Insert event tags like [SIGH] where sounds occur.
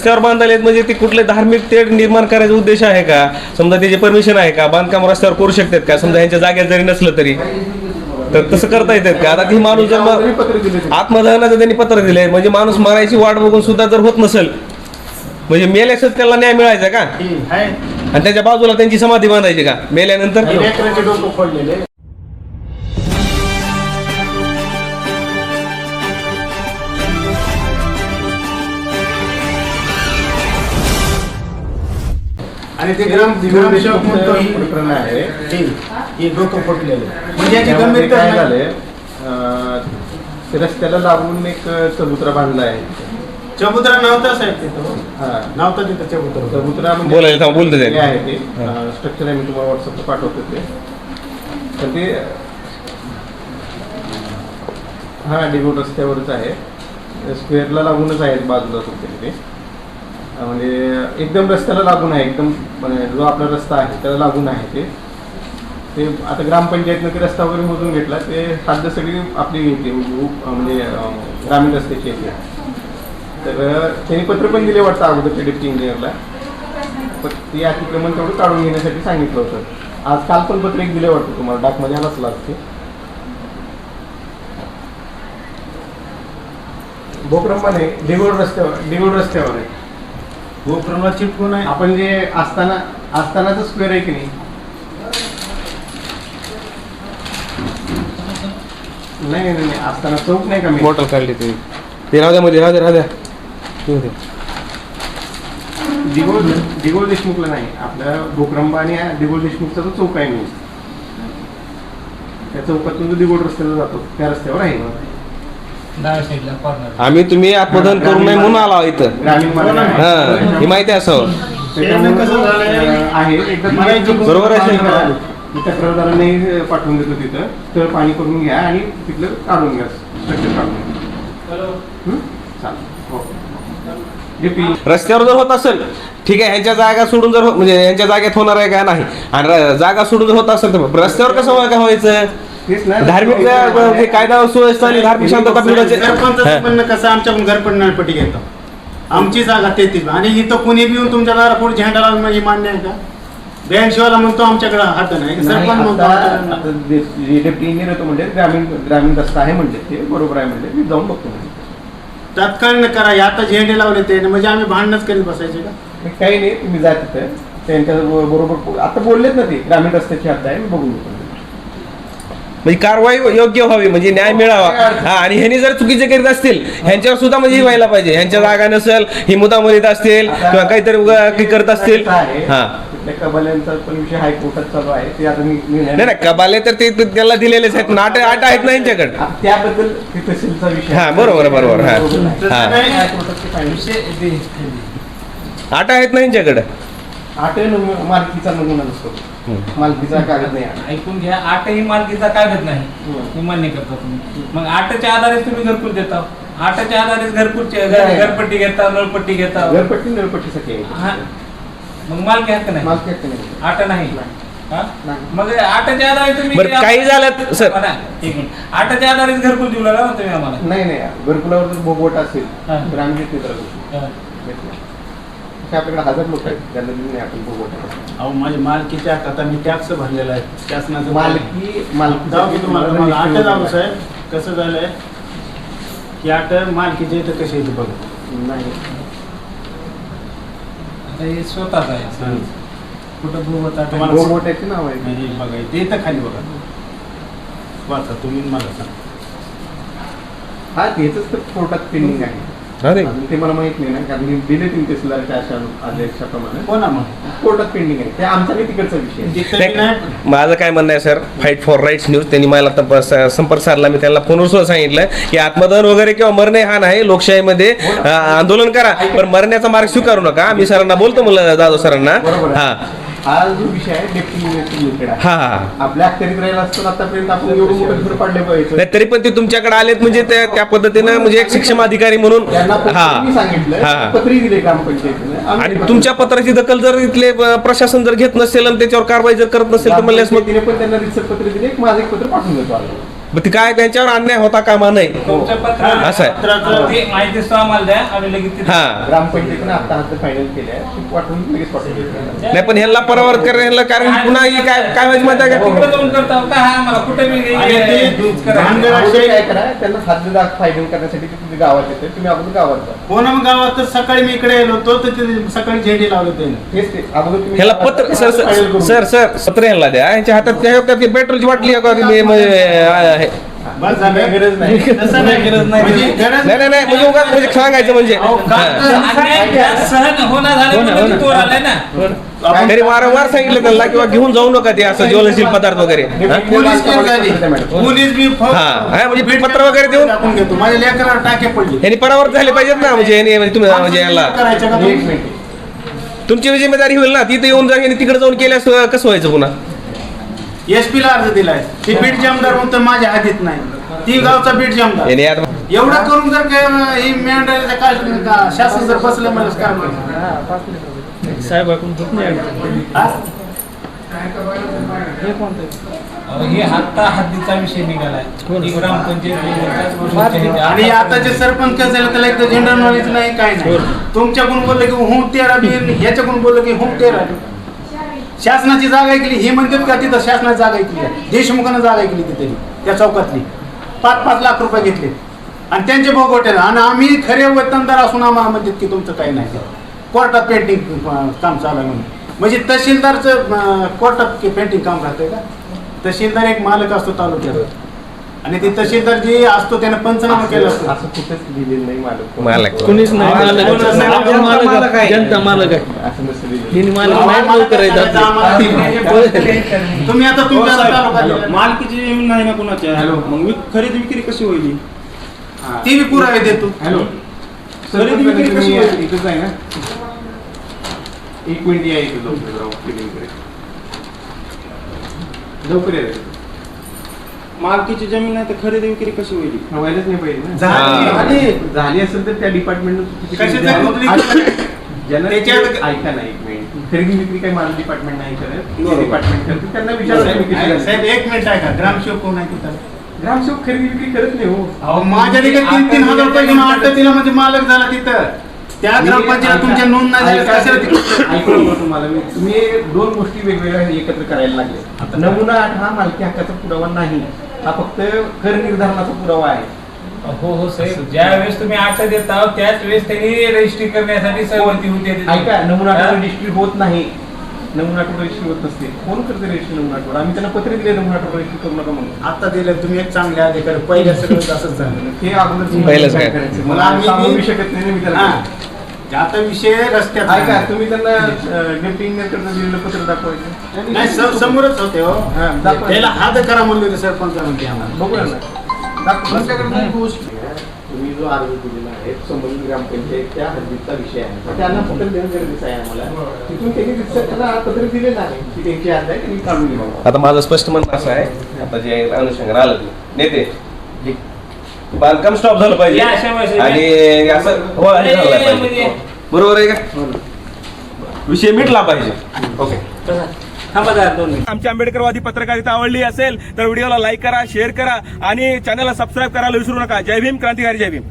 रस्त्यावर बांधायला आहेत म्हणजे ती कुठले धार्मिक तेढ निर्माण करायचा उद्देश आहे का? समजा त्याचे परमिशन आहे का? बांधकाम रस्त्यावर करू शकतात का? समजा यांच्या जागेत जरी नसलं तरी. तर तसं करता येतात का? आता ती माणूस जर. आत्मदहनाचं त्यांनी पत्र दिलंय. म्हणजे माणूस मरायची वाट बघून सुद्धा जर होत नसेल म्हणजे मेल्यासच त्याला न्याय मिळायचा का? आणि त्याच्या बाजूला त्यांची समाधी बांधायची का? मेल्यानंतर? आणि ते ग्राम ग्रामसेवक म्हणतो ही- प्रकरण आहे. ही- डोकं फुटलेले म्हणजे याची गंभीरता काय ते रस्त्याला लागून एक चबुत्रा बांधला आहे. चबुतरा नव्हता साहेब तिथं. हा. नव्हता तिथं चबुतरा. चबुत्रा म्हणजे बोलायला थांब, बोलतो ते. आहे ते. हा. स्ट्रक्चर आहे मी तुम्हाला व्हॉट्सअपला पाठवतो ते. तर ते हा डिगोट रस्त्यावरच आहे. स्क्वेअरला लागूनच आहे बाजूला सुद्धा ते अं, म्हणजे एकदम रस्त्याला लागून आहे एकदम म्हणजे जो आपला रस्ता आहे त्याला लागून आहे ते. ते आता ग्रामपंचायतनं ते रस्ता वगैरे मोजून घेतला ते साध्य सगळी आपली येते म्हणजे म्हणजे ग्रामीण रस्त्याची येते. तर त्यांनी पत्र पण दिले वाटतं अगोदर ते डिप्टी इंजिनियरला. पण ते अतिक्रमण तेवढं काढून घेण्यासाठी सांगितलं होतं. आज काल पण पत्र एक दिले वाटतं तुम्हाला डाकमध्ये आलाच लागते. बोकरंबाने देगोड रस्त्यावर देगोड रस्त्यावर आहे. गोपुराला चिटकून आहे. आपण जे असताना असतानाच स्क्वेअर आहे की नाही? नाही नाही असताना चौक नाही का मी बॉटल काढली ते. ते राहू द्या मध्ये राहू द्या राहू द्या. ठेवू द्या. दिगोळ दिगोळ देशमुखला नाही. आपल्या भोकरंबा आणि दिगोळ देशमुखचा जो चौक आहे मी त्या चौकातून जो दिगोळ रस्त्याला जातो. त्या रस्त्यावर आहे. डाव्या साईडला कॉर्नर आम्ही तुम्ही आत्मदहन करू नये म्हणून आला इथं. ग्रामीण आहे. हा ही माहिती असावं त्याच्यामुळे कसं झालंय? अं, आहे. एकदा मला इथे बरोबर आहे, पाणी साहेब. मी तक्रारदारांनाही पाठवून देतो तिथं. तर पाणी करून घ्या आणि तिथलं काढून घ्या. स्ट्रक्चर काढून घ्या. हं? चालेल. हो. जे पी रस्त्यावर जर होत असेल ठीक आहे ह्यांच्या जागा सोडून जर हो- म्हणजे यांच्या जागेत होणार आहे का नाही? आणि र- जागा सोडून जर होत असेल तर रस्त्यावर कसं व्हाय- व्हायचं? धार्मिक जे कायदा सुव्यवस्था आणि धार्मिक शांतता बिघडायचे सरपंचाचं म्हणणं कसं आमच्याकडून घरपडणार पटी घेतो. आमची जागा तेहतीस आणि इथं कुणी बी येऊन तुमच्या दारापुढे झेंडा लावून म्हणजे मान्य आहे का? ब्याऐंशीवाला म्हणतो आमच्याकडे हात नाही सरपंच म्हणतो आमच्याकडे डेप्टी इंजिनियर होतो म्हणजे ग्रामीण ग्रामीण रस्ता आहे म्हणले ते बरोबर आहे म्हणले मी जाऊन बघतो म्हणजे तात्काळ करा हे आता झेंडे लावले ते म्हणजे आम्ही भांडणच करीत बसायचे का? काही नाही तुम्ही जा तिथे त्यांच्या बरोबर आता बोललेत ना ते ग्रामीण रस्त्याची हद्द आहे मी बघून घेतो. म्हणजे कारवाई योग्य व्हावी म्हणजे न्याय मिळावा. हा आणि ह्यांनी जर चुकीचे करीत असतील ह्यांच्यावर सुद्धा म्हणजे ही व्हायला पाहिजे. ह्यांच्या जागा नसेल ही मुद्दा मरीत असतील किंवा काहीतरी करत असतील. हा. त्या कबाल्यांचा पण विषय हायकोर्टात चालू आहे ते आता मी- मी नाही नाही कबाले तर ते त्याला दिलेलेच आहेत. आठ आठ आहेत ना यांच्याकडे. त्याबद्दल ते तहसीलचा विषय हा, बरोबर, बरोबर, हा. हा. आठ आहेत ना यांच्याकडे. आठ मालकीचा नमुना नसतो मालकीचा कागद नाही. ऐकून घ्या आठही मालकीचा कागद नाही. हे मान्य करता तुम्ही मग आठच्या आधारे तुम्ही घरकुल देता आठच्या आधारे घरकुलची. घरपट्टी घेता नळपट्टी घेता घरपट्टी नळपट्टीसाठी हा. आहे मग मालकी हक्क नाही मालकी हक्क नाही आठ नाही हा? नाही. मग आठच्या आधारे तुम्ही काही झालं, सर. एक मिनिट आठच्या आधारे घरकुल देऊ लागला ना तुम्ही आम्हाला नाही नाही घरकुलावर जर भोगवट असेल. तर आम्ही त्याला गोष्टी. हा. आपल्याकडे हजार लोक आहेत त्यांना दिली नाही आपण भोगवट अहो माझ्या मालकीच्या आता मी टॅक्स भरलेला आहे. शासनाचं मालकी मालकी जाऊ की तुम्हाला मला आठ जाऊ साहेब कसं झालंय? की आठ मालकीचे इथं कसे येते बघा. नाही. आता हे स्वतःच आहे. कुठं भूवत तुम्हाला- भोगवट्याचे नाव आहे. म्हणजे बघा ते इथं खाली बघा. वाचा तुम्ही मला सांग. हा तेच तर कोर्टात पेंडिंग आहे. अरे. ते मला माहीत नाही ना कारण मी दिले तीन आदेशाप्रमाणे कोणा मग. कोर्टात पेंडिंग आहे. ते आमचा नाही तिकडचा विषय. नाही. माझं काय म्हणणं आहे sir? Fight for rights news त्यांनी मला स- संपर्क साधला. मी त्यांना फोनवर सुद्धा सांगितलं की आत्मदहन वगैरे किंवा मरणे हा नाही. लोकशाहीमध्ये अं, आंदोलन करा. पण मरण्याचा मार्ग स्वीकारू नका. मी सरांना बोलतो म्हणलं जाधव सरांना. बरोबर हा आहे. हा. जो विषय आहे डेप्टी हा हा. आपल्या अखत्यारीत राहिला आतापर्यंत आपण एवढं मोठं घर पाडले पाहिजे. नाही तरी पण ते तुमच्याकडे आलेत म्हणजे त्या त्या पद्धतीनं म्हणजे एक सक्षम अधिकारी म्हणून त्यांना पत्र मी हा सांगितलं हा. पत्री दिले ग्रामपंचायतीने. आणि तुमच्या पत्राची दखल जर इथले अं, प्रशासन जर घेत नसेल आणि त्याच्यावर कारवाई जर करत नसेल तर म्हणल्यास मग ग्रामपंचायतीने पण त्यांना रितसर पत्र दिले एक माझं एक पत्र पाठवून देतो आम्ही. मग ती काय त्यांच्यावर अन्याय होता कामा पत्र असं आहे. हा. ग्रामपंचायतीने आता हात फायनल केले आहे ती पाठवून लगेच पाठवून नाही पण ह्याला परावर्त करायला कारण पुन्हा ही काय काय व्हायची माहिती आहे का? त्यांना हात फायनल करण्यासाठी ते तुम्ही गावात येते तुम्ही अगोदर गावात जा. हो गावात तर सकाळी मी इकडे येलो तो तर ते सकाळी झेंडे लावले ते अगोदर तुम्ही ह्याला पत्र सर सर सर सर पत्र ह्याला द्या. यांच्या हातात त्या पेट्रोलची बाटली आहे का? म्हणजे आहे. बस झालं काही गरज नाही. [LAUGHS] तसं नाही गरज नाही. म्हणजे नाही नाही नाही म्हणजे उगाच म्हणजे सांगायचं म्हणजे. हा. सहन होणार झाले ना. आपण- तरी वारंवार सांगितलं त्यांना किंवा घेऊन जाऊ नका ते असं ज्वलनशील पदार्थ वगैरे. हा? पोलीस म्हणजे पत्र वगैरे देऊन- यांनी परावर्त झाले पाहिजेत ना म्हणजे यांनी म्हणजे तुम्ही म्हणजे याला तुमची जिम्मेदारी होईल ना तिथे येऊन जा तिकडे जाऊन केल्यास कसं व्हायचं पुन्हा? SP ला अर्ज दिलाय. ती बीट जमदार म्हणतो माझ्या हातीत नाही. ती गावचा बीट जमदार. यांनी आता एवढं करून जर काय ही मेंढराचं काय का- शासन जर बसलं मला काय म्हणायचं? साहेब आपण होत नाही हा? अहो, हे हाता हद्दीचा विषय निघालाय. ही ग्रामपंचायत आणि आताचे सरपंच कसं झालं त्याला एकदा जनरल नॉलेज नाही काय नाही. तुमच्याकडून बोललं की हुं तेरा बिन ह्याच्याकडून बोललं की हुं तेरा शासनाची जागा ऐकली हे म्हणतात का तिथं शासनाची जागा ऐकली आहे. देशमुखानं जागा ऐकली तिथे. त्या चौकातली. पाच पाच लाख रुपये घेतले. आणि त्यांचे भोगवटे आणि आम्ही खरे वतनदार असून आम्हाला म्हणतात की तुमचं काही नाही. कोर्टात पेंटिंग काम चालू आहे म्हणून. म्हणजे तहसीलदारचं कोर्टात पेंटिंग काम राहतंय का? तहसीलदार एक मालक असतो तालुक्यात. आणि ते तहसीलदार जे असतो त्याने पंचनामा केला असतो असं कुठेच लिहिलेलं नाही मालक मालक कुणीच नाही मालक आहे. आपण मालक आहे. जनता मालक आहे असं नसतं मालक नाही जाते. तुम्ही आता तुमच्या दिलं. मालकीची जमीन नाही ना कुणाच्या हॅलो. मग मी खरेदी विक्री कशी होईल ती बी पुरावे देतो हॅलो खरेदी विक्री कशी तुम्ही होईल? इथंच आहे ना एक मिनिट या इथं लवकर. लवकर या. मालकीची जमीन नाही तर खरेदी विक्री कशी होईल? व्हायलाच नाही पाहिजे ना. झाली. झाली. झाली असेल तर त्या डिपार्टमेंट त्याच्यात- ऐका ना एक मिनिट खरेदी विक्री काही माझं डिपार्टमेंट नाही करत. बरोबर. डिपार्टमेंट करते. त्यांना विचारा साहेब एक मिनिट आहे का ग्रामसेवक कोण आहे तिथं? ग्रामसेवक खरेदी विक्री करत नाही हो. अहो माझ्या तीन तीन हजार रुपये घेऊन अड्डा दिला म्हणजे मालक झाला तिथं. त्या ग्रामपंचायत तुमच्या नोंद नाही कशाला तुम्हाला मी. तुम्ही दोन गोष्टी वेगवेगळ्या एकत्र करायला लागले. नमुना आठ हा मालकी हक्काचा पुरावा नाही. हा फक्त कर निर्धारणाचा पुरावा आहे. हो हो साहेब. ज्या वेळेस तुम्ही आठ देता त्याच वेळेस त्यांनी रजिस्ट्री करण्यासाठी सहमती होते ऐका नमुना हा? रजिस्ट्री होत नाही. नमुना रजिस्ट्री होत नसते. कोण करते रजिस्ट्री नमुना आम्ही त्यांना पत्र दिले नमुना रजिस्ट्री करू नका म्हणून. आता दिलं तुम्ही एक चांगले अधिकारी. पहिल्या सगळं असंच झालं. ते अगोदर. मला आम्ही- सांगू शकत नाही मी त्याला हा. आता विषय रस्त्यात ऐका. तुम्ही त्यांना डेप्टी इंजिनियरकडनं दिलेलं पत्र दाखवायचं. नाही स- समोरच होते हो. हा. त्याला हात करा म्हणले होते सरपंच म्हणते आम्हाला. बघूया ना. तुमच्याकडे गोष्ट तुम्ही जो अर्ज दिलेला आहे संबंधित ग्रामपंचायतच्या हद्दीचा विषय आहे. त्यांना पत्र देणं गरजेचं आहे आम्हाला. तिथून त्यांनी त्यांना पत्र दिलेलं आहे. की त्यांची अर्ज आहे त्यांनी काढून घ्यावं. आता माझं स्पष्ट म्हणणं असं आहे आता जे अनुषंगाने आलं ते. नेते बांधकाम स्टॉप झालं पाहिजे. या अशा वेळेस- आणि असं हो झालं म्हणजे- पाहिजे. बरोबर आहे का? विषय मिटला पाहिजे. ओके. थांबा जरा दोन मिनिट. आमची आंबेडकरवादी पत्रकारिता आवडली असेल तर व्हिडिओला लाईक करा शेअर करा आणि चॅनलला सबस्क्राईब करायला विसरू नका. जय भीम क्रांतिकारी जय भीम.